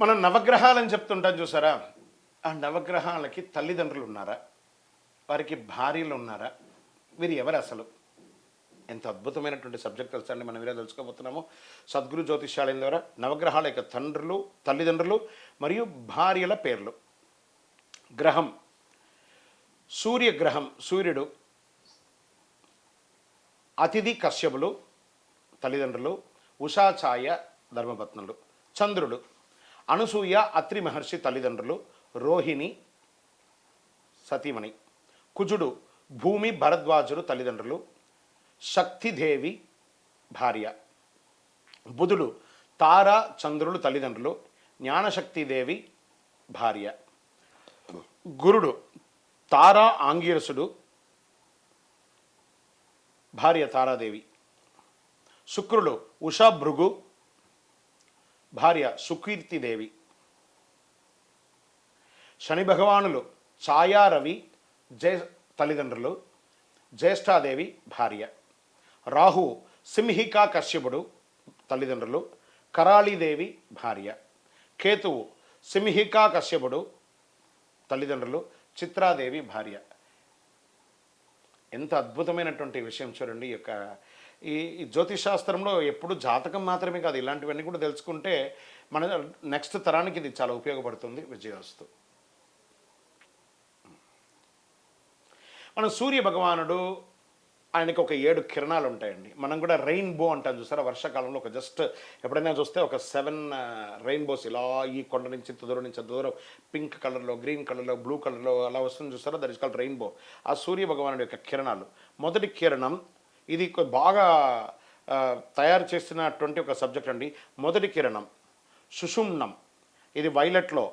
మనం నవగ్రహాలని చెప్తుంటాం చూసారా? ఆ నవగ్రహాలకి తల్లిదండ్రులు ఉన్నారా వారికి భార్యలు ఉన్నారా వీరు ఎవరు అసలు? ఎంత అద్భుతమైనటువంటి సబ్జెక్ట్ తెలుసండి మనం ఈరోజు తెలుసుకోబోతున్నాము. సద్గురు జ్యోతిష్యాలయం ద్వారా నవగ్రహాల యొక్క తండ్రులు తల్లిదండ్రులు మరియు భార్యల పేర్లు. గ్రహం. సూర్యగ్రహం సూర్యుడు. అతిథి కశ్యపులు తల్లిదండ్రులు. ఉషాఛాయ ధర్మపత్నులు. చంద్రుడు. అనసూయ అత్రి మహర్షి తల్లిదండ్రులు రోహిణి సతీమణి. కుజుడు భూమి భరద్వాజుడు తల్లిదండ్రులు శక్తిదేవి భార్య. బుధుడు తార చంద్రులు తల్లిదండ్రులు జ్ఞానశక్తిదేవి భార్య. గురుడు తారా ఆంగిరసుడు భార్య తారాదేవి. శుక్రుడు ఉషా భృగు భార్య సుకీర్తిదేవి శని భగవానులు ఛాయారవి జే తల్లిదండ్రులు జ్యేష్ఠాదేవి భార్య. రాహు సింహికా కశ్యపుడు తల్లిదండ్రులు కరాళీదేవి భార్య. కేతువు సింహికా కశ్యపుడు తల్లిదండ్రులు చిత్రాదేవి భార్య. ఎంత అద్భుతమైనటువంటి విషయం చూడండి ఈ యొక్క ఈ జ్యోతిష్ శాస్త్రంలో ఎప్పుడు జాతకం మాత్రమే కాదు ఇలాంటివన్నీ కూడా తెలుసుకుంటే మన నెక్స్ట్ తరానికి ఇది చాలా ఉపయోగపడుతుంది విజయవస్తు. మన సూర్య భగవానుడు ఆయనకి ఒక ఏడు కిరణాలు ఉంటాయండి. మనం కూడా రెయిన్బో అంటాం చూసారా? వర్షాకాలంలో ఒక జస్ట్ ఎప్పుడైనా చూస్తే ఒక సెవెన్ రెయిన్బోస్ ఇలా ఈ కొండ నుంచి దూరం నుంచి దూరం పింక్ కలర్లో గ్రీన్ కలర్లో బ్లూ కలర్లో అలా వస్తుంది చూసారా? That is called rainbow. ఆ సూర్య భగవానుడి యొక్క కిరణాలు. మొదటి కిరణం ఇది బాగా తయారు చేసినటువంటి ఒక సబ్జెక్ట్ అండి. మొదటి కిరణం సుషుమ్నం. ఇది వైలెట్లో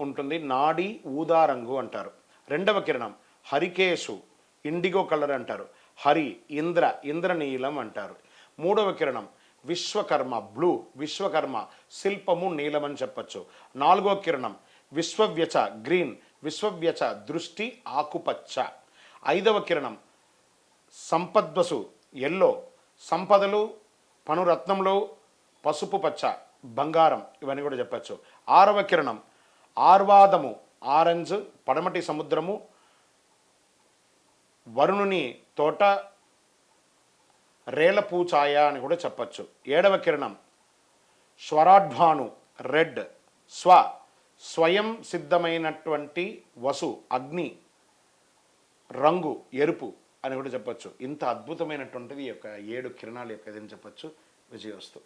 ఉంటుంది. నాడి ఊదా రంగు అంటారు. రెండవ కిరణం హరికేశు ఇండిగో కలర్ అంటారు. హరి ఇంద్ర ఇంద్రనీలం అంటారు. మూడవ కిరణం విశ్వకర్మ బ్లూ విశ్వకర్మ శిల్పము నీలం అని చెప్పచ్చు. నాలుగో కిరణం విశ్వవ్యచ గ్రీన్ విశ్వవ్యచ దృష్టి ఆకుపచ్చ. ఐదవ కిరణం సంపద్వసు ఎల్లో సంపదలు పనురత్నములు పసుపు పచ్చ బంగారం ఇవన్నీ కూడా చెప్పచ్చు. ఆరవ కిరణం ఆర్వాదము ఆరెంజ్ పడమటి సముద్రము వరుణుని తోట రేలపూచాయ అని కూడా చెప్పచ్చు. ఏడవ కిరణం స్వరాఢ్వాను రెడ్ స్వ స్వయం సిద్ధమైనటువంటి వసు అగ్ని రంగు ఎరుపు. అని కూడా చెప్పొచ్చు. ఇంత అద్భుతమైనటువంటిది ఈ యొక్క ఏడు కిరణాల యొక్క ఇదని చెప్పొచ్చు. విజయవస్తు.